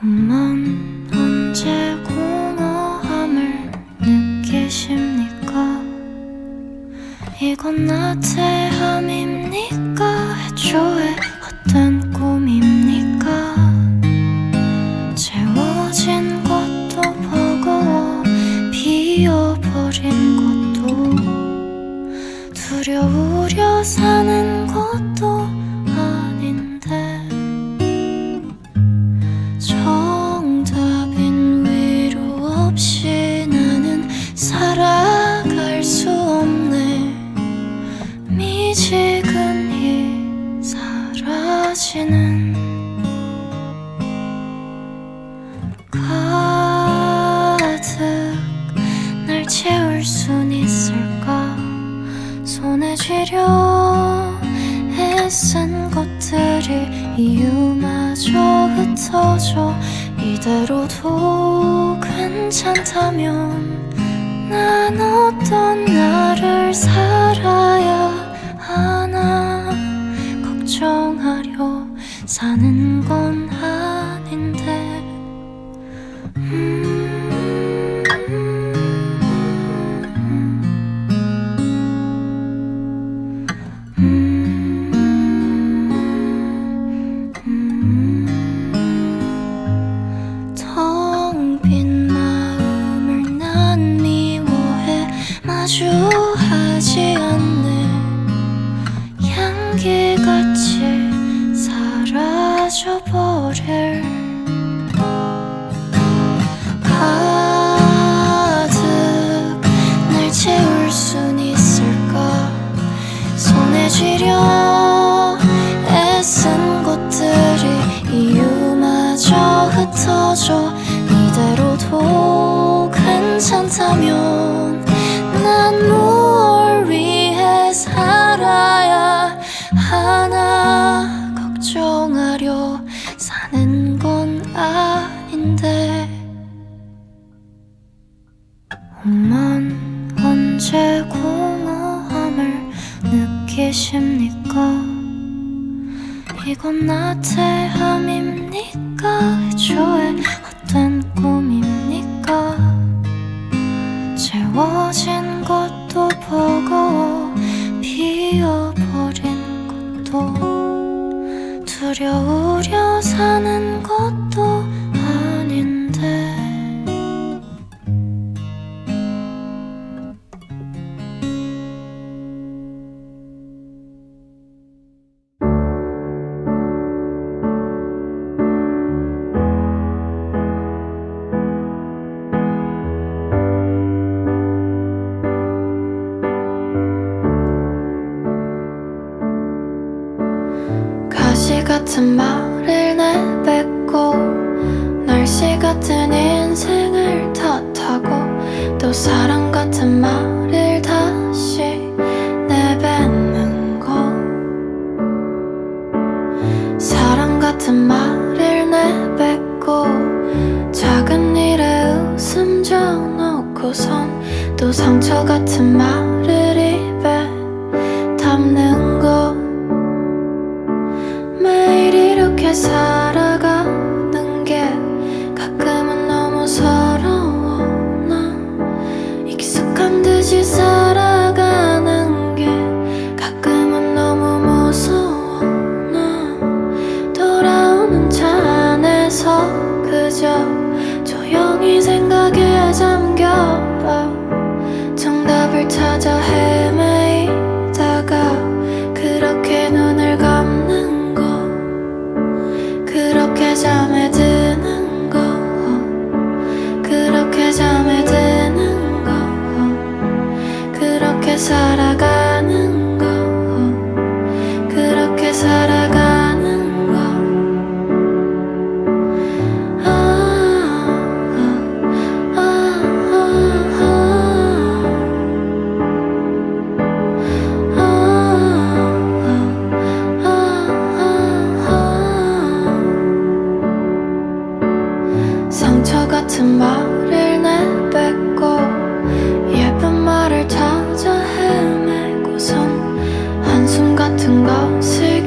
엄만 언제 공허함을 느끼십니까? 이건 나태함입니까? 애초에 헛된 꿈입니까? 채워진 것도 버거워 비어버린 것도 두려우려 사는 사라지는 가득 날 채울 순 있을까? 손에 쥐려 애쓴 것들이 이유마저 흩어져 이대로도 괜찮다면 난 어떤 나를 살 사는 괜찮다면 난 무얼 위해 살아야 하나 걱정하려 사는 건 아닌데 엄만 언제 공허함을 느끼십니까? 이건 나태함입니까? 애초에 비어버린 것도 두려우려 사는 것도 같은 말 상처 같은 말을 내뱉고 예쁜 말을 찾아 헤매고선 한숨 같은 것을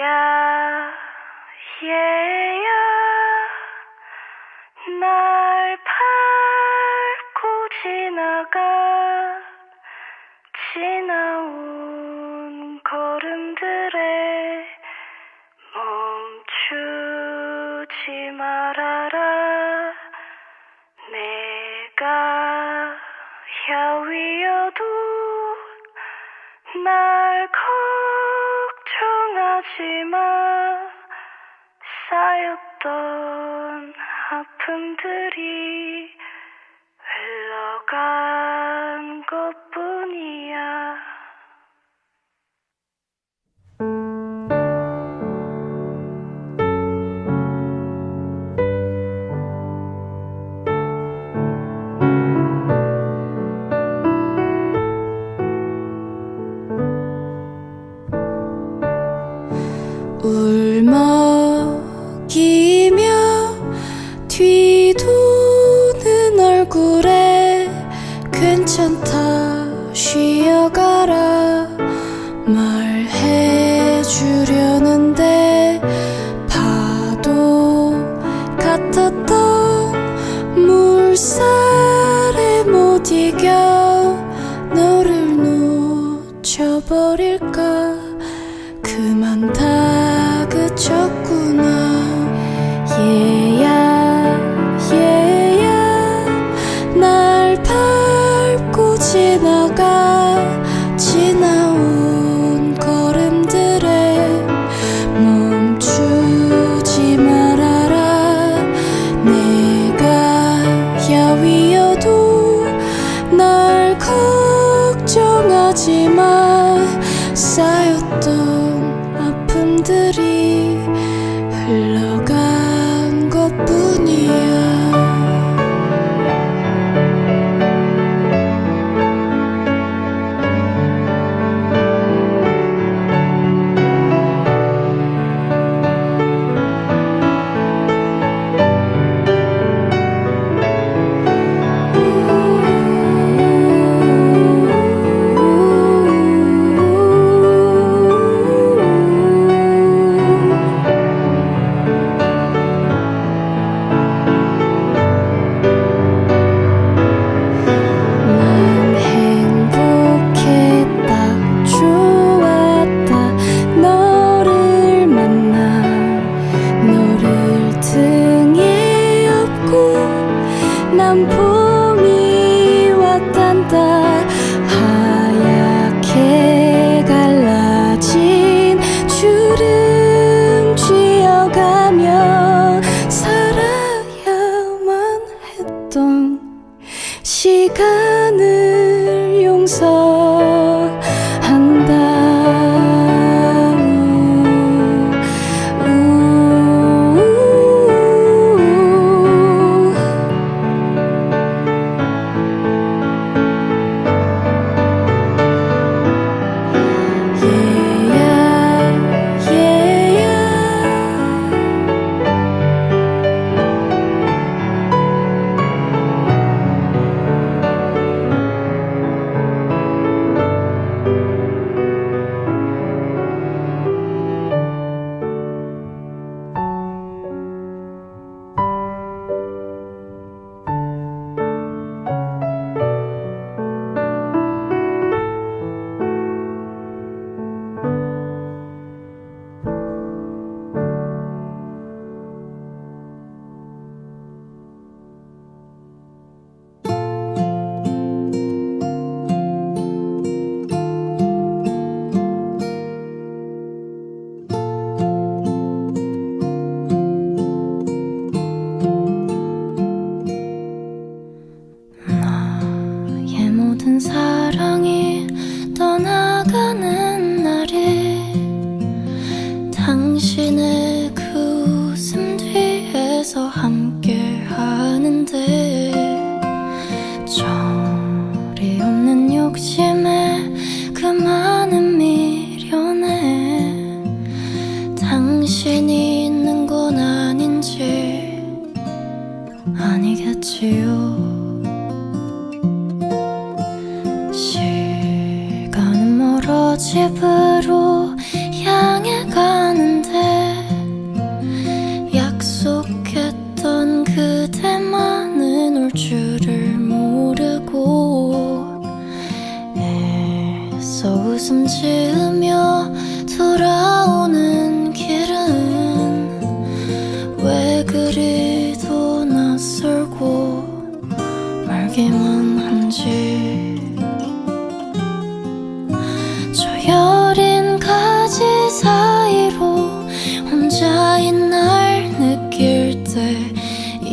呀耶 흔들이 물살에 못 이겨 너를 놓쳐버릴까? 그만 다그쳐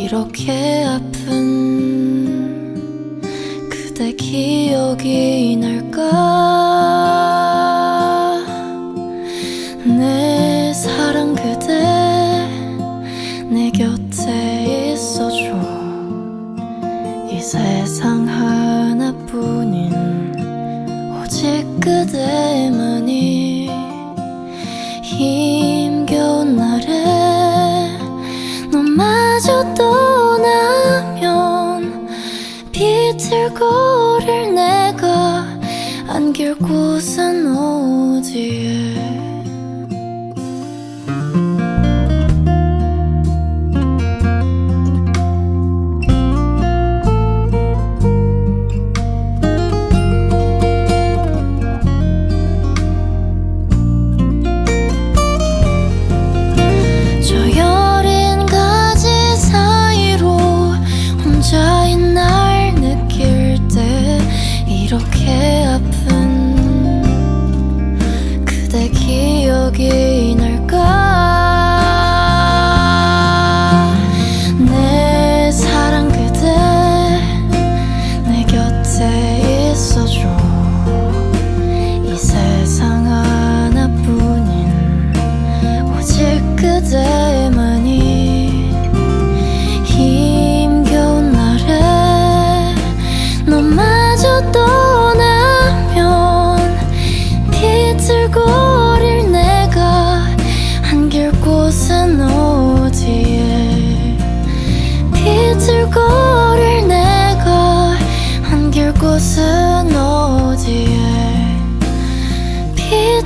이렇게 아픈 그대 기억이 날까? 얼굴을 내가 안길 곳은 어디에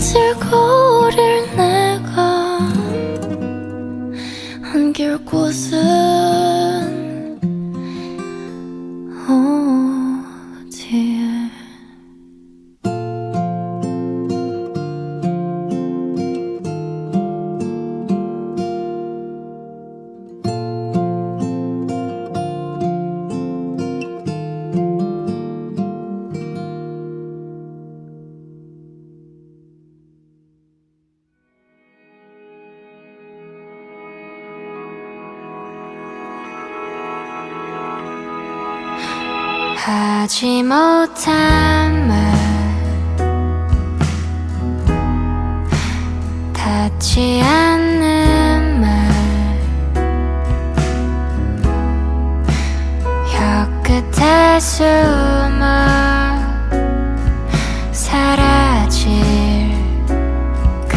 줄고를 내가 안길 곳을 하지 못함을 닿지 않는 말 혀끝에 숨어 사라질 그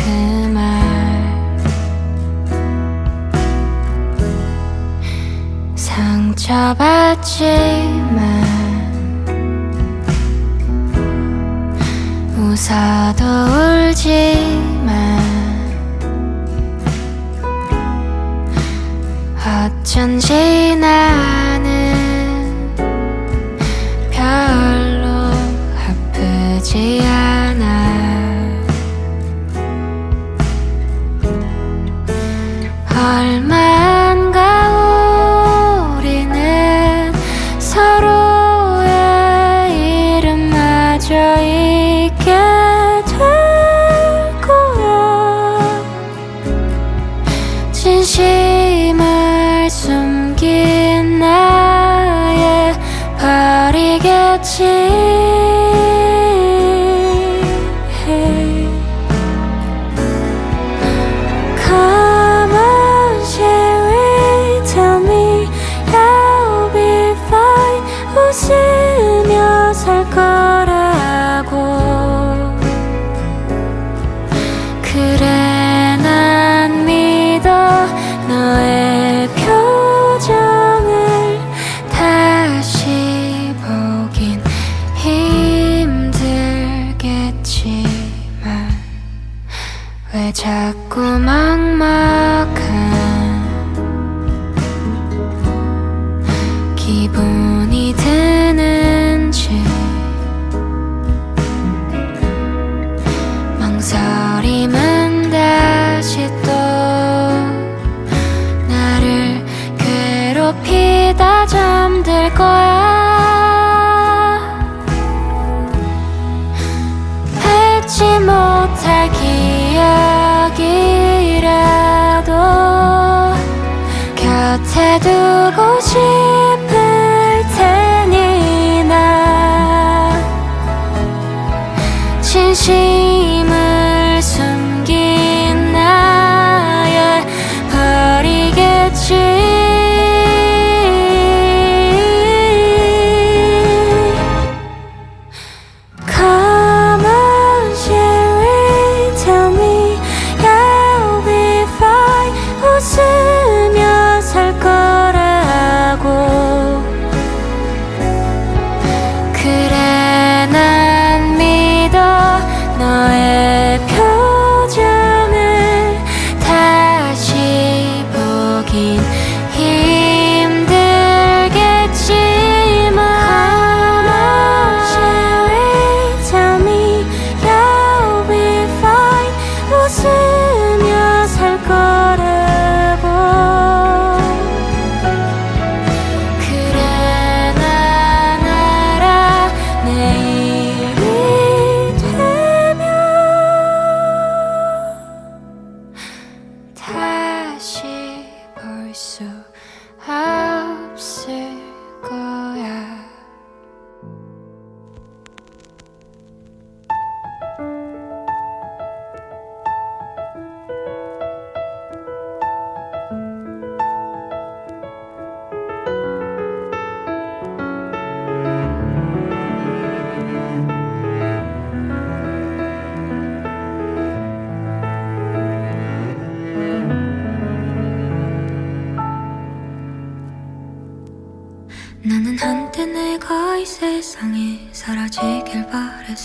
말. 상처받지 웃어도 울지만 어쩐지 나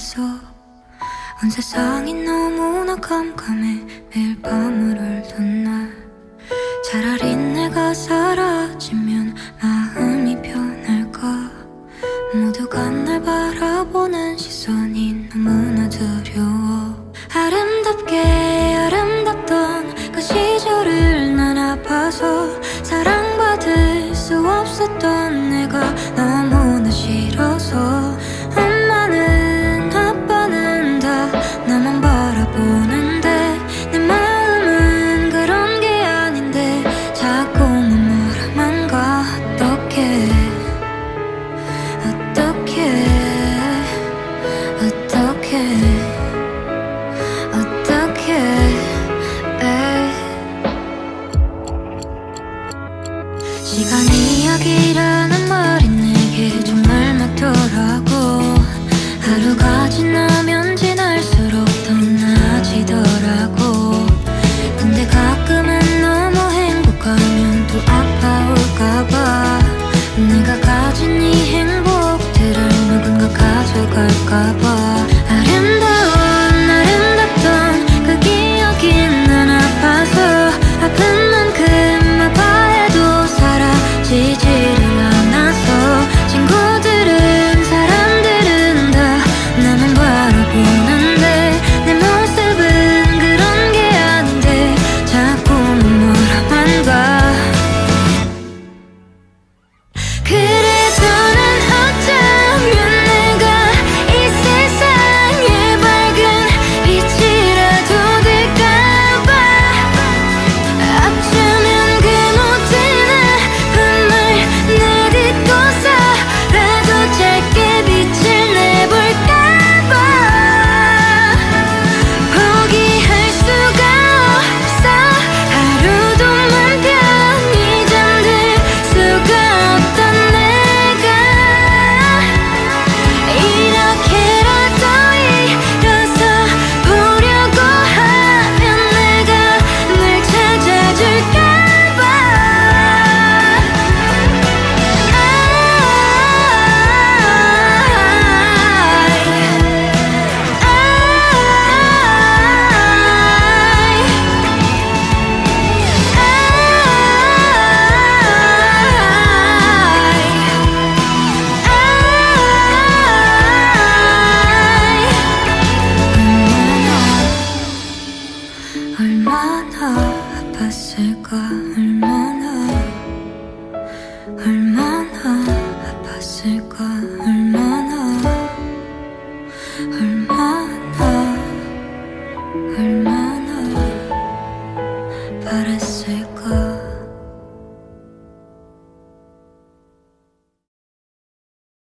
있어. 온 세상이 너무나 깜깜해. 매일 밤을 울던 나